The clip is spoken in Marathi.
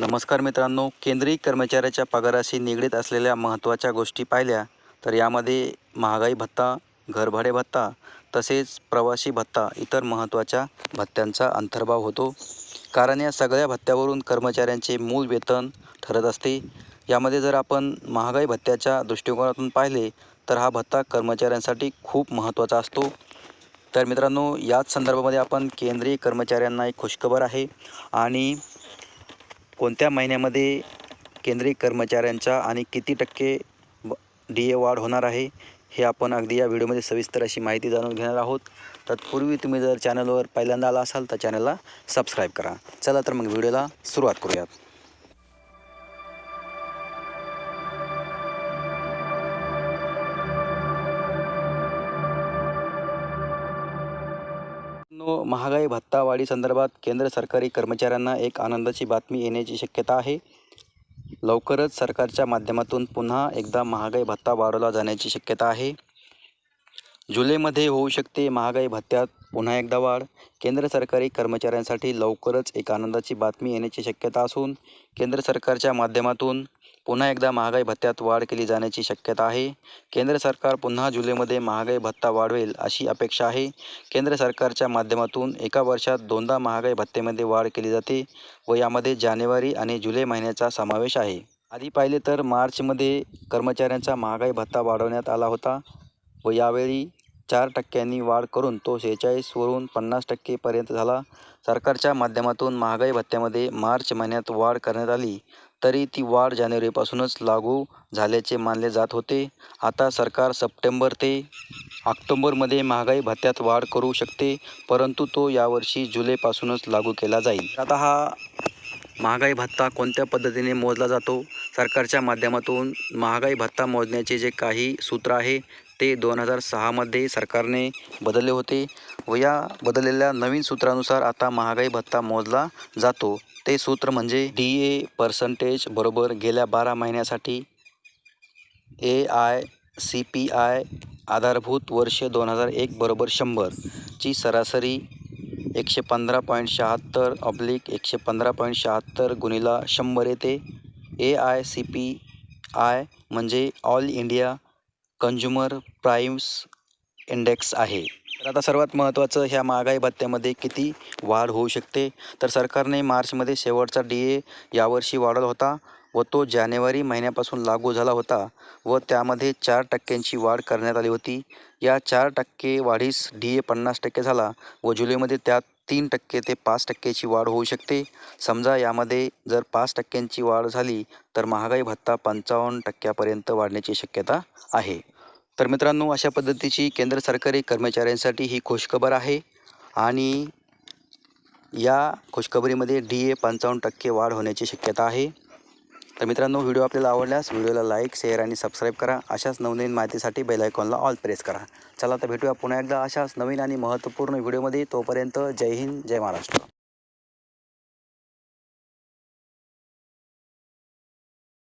नमस्कार मित्रांनो केंद्रीय कर्मचाऱ्याच्या पगाराशी निगडीत असलेल्या महत्त्वाच्या गोष्टी पाहिल्या तर यामध्ये महागाई भत्ता घरभाडे भत्ता तसेच प्रवासी भत्ता इतर महत्त्वाच्या भत्त्यांचा अंतर्भाव होतो. कारण या सगळ्या भत्त्यावरून कर्मचाऱ्यांचे मूळ वेतन ठरत असते. यामध्ये जर आपण महागाई भत्त्याच्या दृष्टिकोनातून पाहिले तर हा भत्ता कर्मचाऱ्यांसाठी खूप महत्त्वाचा असतो. तर मित्रांनो याच संदर्भामध्ये आपण केंद्रीय कर्मचाऱ्यांना एक खुशखबर आहे आणि कोणत्या महिन्यामध्ये केंद्रीय कर्मचाऱ्यांचा आणि किती टक्के डी ए वाढ होणार आहे हे आपण अगदी या व्हिडिओमध्ये सविस्तर अशी माहिती जाणून घेणार आहोत. तत्पूर्वी तुम्ही जर चॅनलवर पहिल्यांदा आला असाल तर चॅनलला सबस्क्राईब करा. चला तर मग व्हिडिओला सुरुवात करूयात. मित्रांनो महागाई भत्ता वाढी संदर्भात केंद्र सरकारी कर्मचाऱ्यांना एक आनंदाची बातमी येण्याची शक्यता आहे. लवकरच सरकारच्या माध्यमातून पुन्हा एकदा महागाई भत्ता वाढवला जाण्याची शक्यता आहे. जुलैमध्ये होऊ शकते महागाई भत्त्यात पुन्हा एकदा वाढ. केंद्र सरकारी कर्मचाऱ्यांसाठी लवकरच एक आनंदाची बातमी येण्याची शक्यता असून केंद्र सरकारच्या माध्यमातून पुन्हा एकदा महागाई भत्त्यात वाढ केली जाण्याची शक्यता आहे. केंद्र सरकार पुन्हा जुलैमध्ये महागाई भत्ता वाढवेल अशी अपेक्षा आहे. केंद्र सरकारच्या माध्यमातून एका वर्षात दोनदा महागाई भत्त्यामध्ये वाढ केली जाते व यामध्ये जानेवारी आणि जुलै महिन्याचा समावेश आहे. आधी पाहिले तर मार्चमध्ये कर्मचाऱ्यांचा महागाई भत्ता वाढवण्यात आला होता व यावेळी चार टक्क्यांनी वाढ करून तो शेहेचाळीसवरून पन्नास टक्केपर्यंत झाला. सरकारच्या माध्यमातून महागाई भत्त्यामध्ये मार्च महिन्यात वाढ करण्यात आली. तरी ती वाढ जानेवारीपासूनच लागू झाल्याचे मानले जात होते. आता सरकार सप्टेंबर ते ऑक्टोंबरमध्ये महागाई भत्त्यात वाढ करू शकते परंतु तो यावर्षी जुलैपासूनच लागू केला जाईल. आता हा महागाई भत्ता कोणत्या पद्धतीने मोजला जातो? सरकारच्या माध्यमातून महागाई भत्ता मोजण्याचे जे काही सूत्र आहे ते दोन हजार सहामध्ये सरकारने बदलले होते व या बदललेल्या नवीन सूत्रानुसार आता महागाई भत्ता मोजला जातो. ते सूत्र म्हणजे डी ए पर्सेंटेज बरोबर गेल्या बारा महिन्यासाठी A I C P I आधारभूत वर्ष दोन हजार एक बरोबर शंभरची सरासरी एकशे पंधरा पॉईंट शहात्तर ऑब्लिक एकशे पंधरा पॉईंट शहात्तर गुणिला शंभर येते. A I C P I म्हणजे all India consumer prices index आहे. तर आता सर्वात महत्त्वाचं ह्या महागाई भत्त्यामध्ये किती वाढ होऊ शकते? तर सरकारने मार्चमध्ये शेवटचा डी ए यावर्षी वाढवला होता व तो जानेवारी महिन्यापासून लागू झाला होता व त्यामध्ये चार टक्क्यांची वाढ करण्यात आली होती. या चार टक्के वाढीस डी ए पन्नास टक्के झाला व जुलैमध्ये त्यात तीन टक्के ते पाच टक्क्याची वाढ होऊ शकते. समजा यामध्ये जर पाच टक्क्यांची वाढ झाली तर महागाई भत्ता पंचावन्न टक्क्यापर्यंत वाढण्याची शक्यता आहे. तर मित्रांनो अशा पद्धतीची केंद्र सरकारी कर्मचाऱ्यांसाठी ही खुशखबर आहे. आणि या खुशखबरीमध्ये डी ए पंचावन्न टक्के वाढ होण्याची शक्यता आहे. तर मित्रांनो व्हिडिओ आपल्याला आवडल्यास व्हिडिओला लाईक शेअर आणि सबस्क्राईब करा. अशाच नवनवीन माहितीसाठी बेल आयकॉनला ऑल प्रेस करा. चला तर भेटूया पुन्हा एकदा अशाच नवीन आणि महत्त्वपूर्ण व्हिडिओमध्ये. तोपर्यंत जय हिंद जय महाराष्ट्र.